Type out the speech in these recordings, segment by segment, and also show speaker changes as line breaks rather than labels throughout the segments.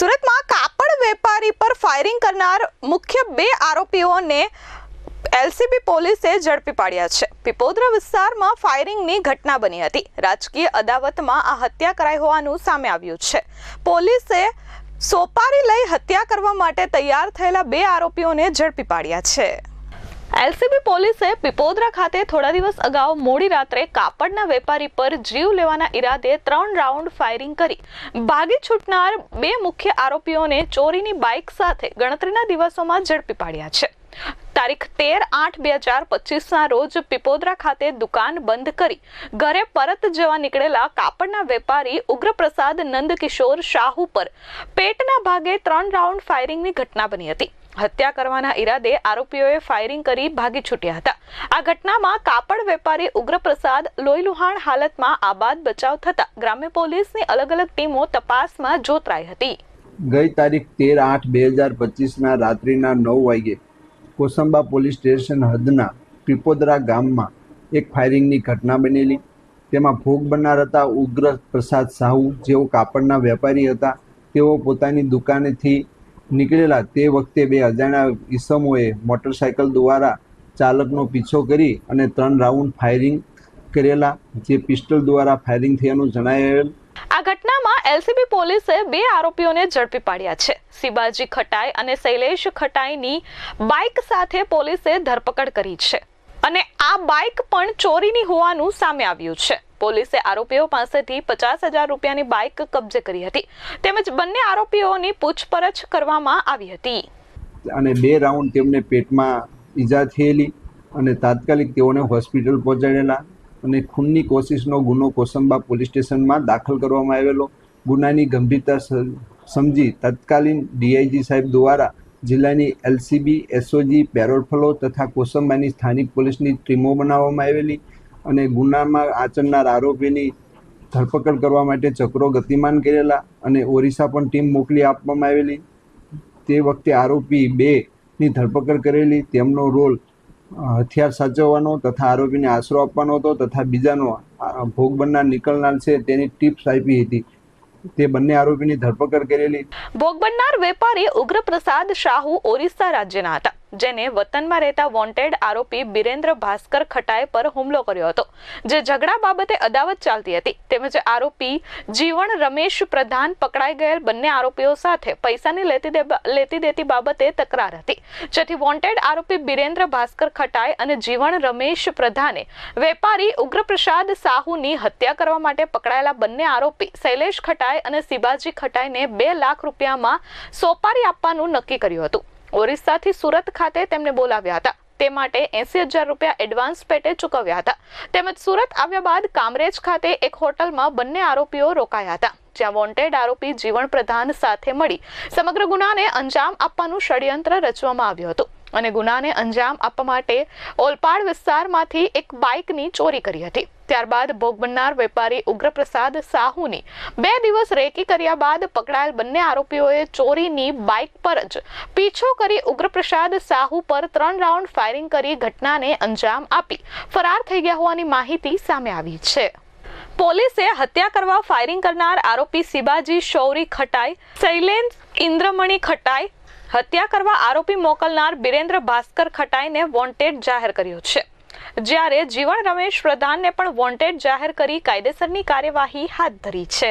સુરતમાં કાપડ વેપારી પર ફાયરિંગ કરનાર મુખ્ય બે આરોપીઓને એલસીબી પોલીસે ઝડપી પાડ્યા છે. પીપોદરા વિસ્તારમાં ફાયરિંગની ઘટના બની હતી. રાજકીય અદાવતમાં આ હત્યા કરાઈ હોવાનું સામે આવ્યું છે. પોલીસે સોપારી લઈ હત્યા કરવા માટે તૈયાર થયેલા બે આરોપીઓને ઝડપી પાડ્યા છે. એલસીબી પોલીસે પીપોદરા ખાતે થોડા દિવસ અગાઉ મોડી રાત્રે કાપડના વેપારી પર જીવ લેવાના ઈરાદે ત્રણ રાઉન્ડ ફાયરિંગ કરી. ભાગી છૂટનાર બે મુખ્ય આરોપીઓને ચોરીની બાઇક સાથે ગણતરીના દિવસોમાં ઝડપી પાડ્યા છે. તારીખ તેર આઠ બે હજાર પચીસના રોજ પીપોદરા ખાતે દુકાન બંધ કરી ઘરે પરત જવા નીકળેલા કાપડના વેપારી ઉગ્રપ્રસાદ નંદકિશોર શાહુ પર પેટના ભાગે ત્રણ રાઉન્ડ ફાયરિંગની ઘટના બની હતી. હત્યા કરવાના ઈરાદે આરોપીઓએ ફાયરિંગ કરી ભાગી છૂટ્યા હતા. આ ઘટનામાં કાપડ વેપારી ઉગ્રપ્રસાદ લોહીલુહાણ હાલતમાં આબાદ બચાવ થતા ગ્રામ્ય પોલીસની અલગ અલગ ટીમો તપાસમાં જોતરાઈ હતી.
ગઈ તારીખ તેર આઠ બે હજાર પચીસના રાત્રિના નવ વાગ્યે કોસંબા પોલીસ સ્ટેશન હદના પીપોદરા ગામમાં એક ફાયરિંગની ઘટના બનેલી. તેમાં ભોગ બનનાર હતા ઉગ્ર પ્રસાદ સાહુ, જેઓ કાપડના વેપારી હતા. તેઓ પોતાની દુકાનેથી નીકળેલા તે વખતે બે અજાણ્યા ઈસમોએ મોટરસાયકલ દ્વારા ચાલકનો પીછો કરી અને ત્રણ રાઉન્ડ ફાયરિંગ કરેલા, જે પિસ્ટલ દ્વારા ફાયરિંગ થયાનું જણાવેલ
આ ઘટનામાં એલસીબી પોલીસે બે આરોપીઓને ઝડપી પાડ્યા છે. શિવાજી ખટાઈ અને શૈલેષ ખટાઈની બાઇક સાથે પોલીસે ધરપકડ કરી છે. અને આ બાઇક પણ ચોરીની હોવાનું સામે આવ્યું છે. પોલીસે આરોપીઓ પાસેથી પચાસ હજાર રૂપિયાની બાઇક કબજે કરી હતી. તેમજ બંને આરોપીઓની પૂછપરછ કરવામાં આવી હતી.
અને બે રાઉન્ડ તેમને પેટમાં ઈજા થયેલી અને તાત્કાલિક તેઓને હોસ્પિટલ પહોંચાડેલા અને ખૂનની કોશિશનો ગુનો કોસંબા પોલીસ સ્ટેશનમાં દાખલ કરવામાં આવેલો. ગુનાની ગંભીરતા સમજી તત્કાલીન ડીઆઈજી સાહેબ દ્વારા જિલ્લાની એલસીબી, એસઓજી, પેરોલ ફલો તથા કોસંબાની સ્થાનિક પોલીસની ટીમો બનાવવામાં આવેલી. અને ગુનામાં આચરનાર આરોપીની ધરપકડ કરવા માટે ચક્રો ગતિમાન કરેલા અને ઓરિસ્સા પણ ટીમ મોકલી આપવામાં આવેલી. તે વખતે આરોપી બેની ધરપકડ કરેલી, તેમનો રોલ હથિયાર સાચવવાનો તથા આરોપીને આશરો આપવાનો હતો તથા બીજાનો ભોગ બનનાર નીકળનાર છે તેની ટિપ્સ આપી હતી. તે બંને આરોપીની ધરપકડ કરેલી.
ભોગ બનનાર વેપારી ઉગ્રપ્રસાદ શાહુ ઓરિસ્સા રાજ્યના હતા. જેને વતનમાં રહેતા વોન્ટેડ આરોપી બિરેન્દ્ર ભાસ્કર ખટાઈ પર હુમલો કર્યો હતો. જે ઝઘડા બાબતે અદાવત ચાલતી હતી. તેમજ આરોપી જીવન રમેશ પ્રધાન પકડાઈ ગયેલ બંને આરોપીઓ સાથે પૈસાની લેતી લેતી દેતી બાબતે તકરાર હતી. જેથી વોન્ટેડ આરોપી બિરેન્દ્ર ભાસ્કર ખટાઈ અને જીવણ રમેશ પ્રધાને વેપારી ઉગ્રપ્રસાદ સાહુની હત્યા કરવા માટે પકડાયેલા બંને આરોપી શૈલેષ ખટાઈ અને શિવાજી ખટાઈને બે લાખ રૂપિયામાં સોપારી આપવાનું નક્કી કર્યું હતું. ઓરિસ્સાથી સુરત ખાતે તેમને બોલાવ્યા હતા. તે માટે એસી હજાર રૂપિયા એડવાન્સ પેટે ચૂકવ્યા હતા. તેમજ સુરત આવ્યા બાદ કામરેજ ખાતે એક હોટલમાં બંને આરોપીઓ રોકાયા હતા. જ્યાં વોન્ટેડ આરોપી જીવણ પ્રધાન સાથે મળી સમગ્ર ગુનાને અંજામ આપવાનું ષડયંત્ર રચવામાં આવ્યું હતું. અને ગુનાને અંજામ આપવા માટે ઓલપાડ વિસ્તારમાંથી એક બાઇકની ચોરી કરી હતી. ત્યારબાદ ભોગ બનનાર વેપારી ઉગ્રપ્રસાદ સાહુની બે દિવસ રેકી કર્યા બાદ પકડાયેલ બંને આરોપીઓએ ચોરીની બાઇક પર જ પીછો કરી ઉગ્રપ્રસાદ સાહુ પર ત્રણ રાઉન્ડ ફાયરિંગ કરી ઘટનાને અંજામ આપી. ફરાર થઈ ગયા હોવાની માહિતી સામે આવી છે. પોલીસે હત્યા કરવા ફાયરિંગ કરનાર આરોપી શિવાજી શૌરી ખટાઈ શૈલેન્દ્ર ઇન્દ્રમણી ખટાઈ હત્યા કરવા આરોપી મોકલનાર બિરેન્દ્ર ભાસ્કર ખટાઈને વોન્ટેડ જાહેર કર્યો છે. જ્યારે જીવન રમેશ પ્રધાનને પણ વોન્ટેડ જાહેર કરી કાયદેસરની કાર્યવાહી હાથ ધરી છે.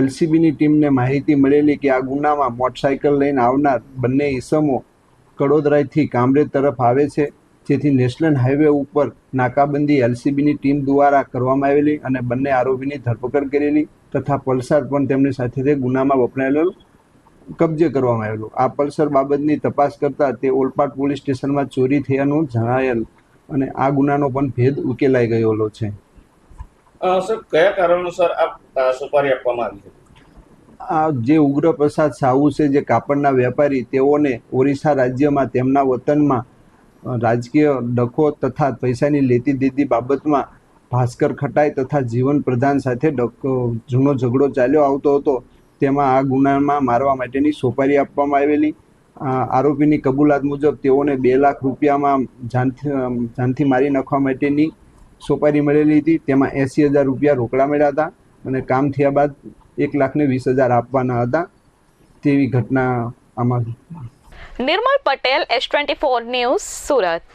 એલસીબીની ટીમને માહિતી મળેલી કે આ ગુનામાં મોટરસાયકલ લઈને આવનાર બંને ઈસમો કડોદરાથી કામરેજ તરફ આવે છે. જેથી નેશનલ હાઈવે ઉપર નાકાબંધી એલસીબીની ટીમ દ્વારા કરવામાં આવેલી અને બંને આરોપીની ધરપકડ કરેલી તથા પલ્સર પણ તેમની સાથે ગુનામાં વપરાયેલો કબજે કરવામાં આવેલું. આ પલ્સર બાબતની તપાસ કરતા તે ઓલપાડ પોલીસ સ્ટેશનમાં ચોરી થયાનું જણાયેલ અને આ ગુનાનો પણ ભેદ ઉકેલાઈ ગયેલો છે.
સર કયા કારણોસર આ સુપારી આપવામાં આવી હતી?
આ જે ઉગ્રપ્રસાદ સાહુ છે જે કાપડના વેપારી તેઓને ઓરિસ્સા રાજ્યમાં તેમના વતનમાં રાજકીય ડખો તથા પૈસાની લેતી દીધી બાબતમાં ભાસ્કર ખટાઈ તથા જીવન પ્રધાન સાથે ડખો જૂનો ઝઘડો ચાલ્યો આવતો હતો. તેમાં આ ગુનામાં મારવા માટેની સોપારી આપવામાં આવેલી. આરોપીની કબૂલાત મુજબ તેઓને બે લાખ રૂપિયામાં જાનથી જાનથી મારી નાખવા માટેની સોપારી મળેલી હતી. તેમાં એંસી હજાર રૂપિયા રોકડા મળ્યા હતા અને કામ થયા બાદ એક લાખને વીસ હજાર આપવાના હતા તેવી ઘટના આમાં.
Nirmal Patel, S twenty four news, Surat.